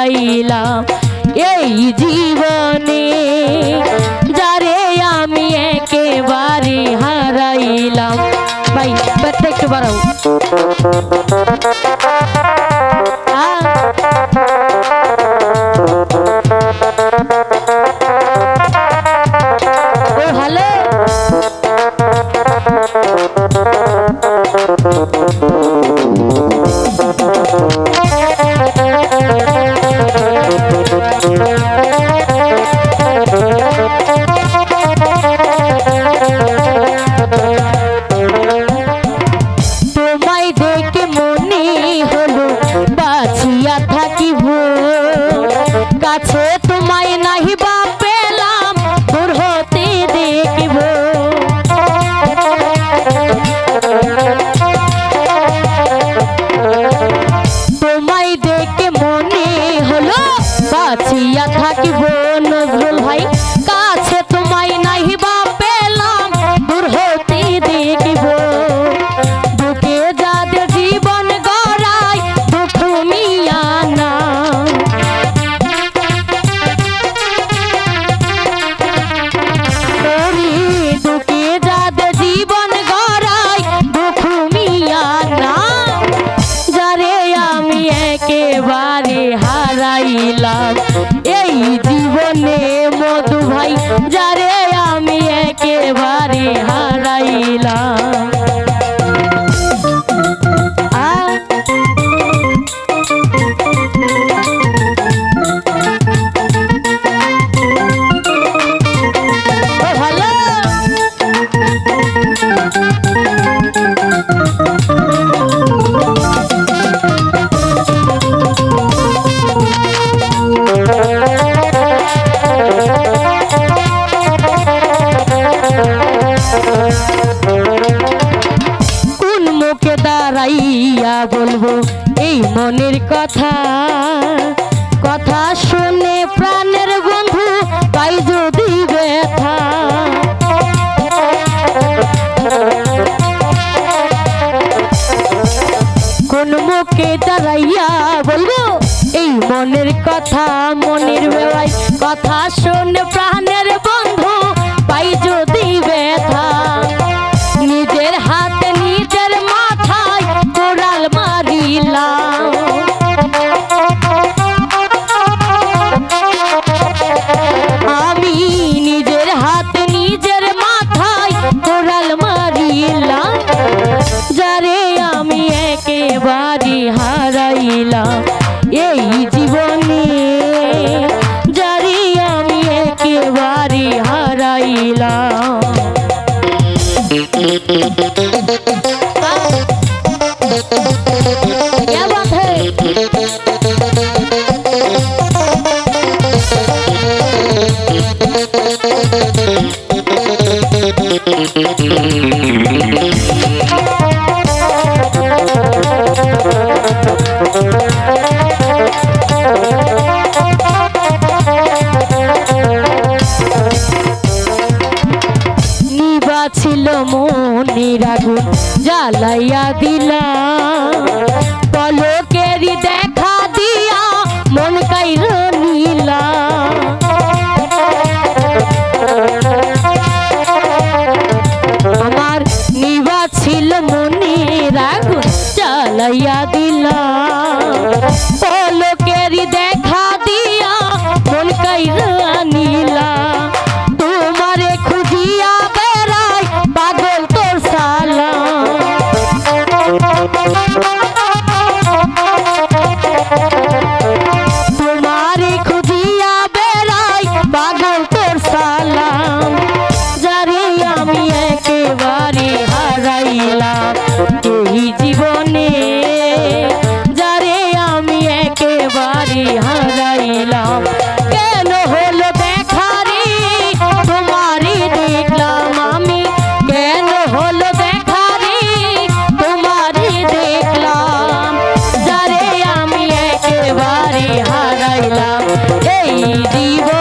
হারাইলাম এই জীবনে যারে আমি একেবারে হারাইলাম। ভাই ব্যাটটা একটু বাড়াও। ডাকিব গাছে তোমায় না পাশে দাঁড়াইয়া বলব, এই মনের কথা। কথা শুনে প্রাণের বন্ধু তাই যদি ব্যথা। কোন মুখে দাঁড়াইয়া বলব, এই মনের কথা, মনের বেলায়। কথা শুনে প্রাণের বন্ধু ছিল মনির আগুন জ্বালাইয়া দিলা এই জীবন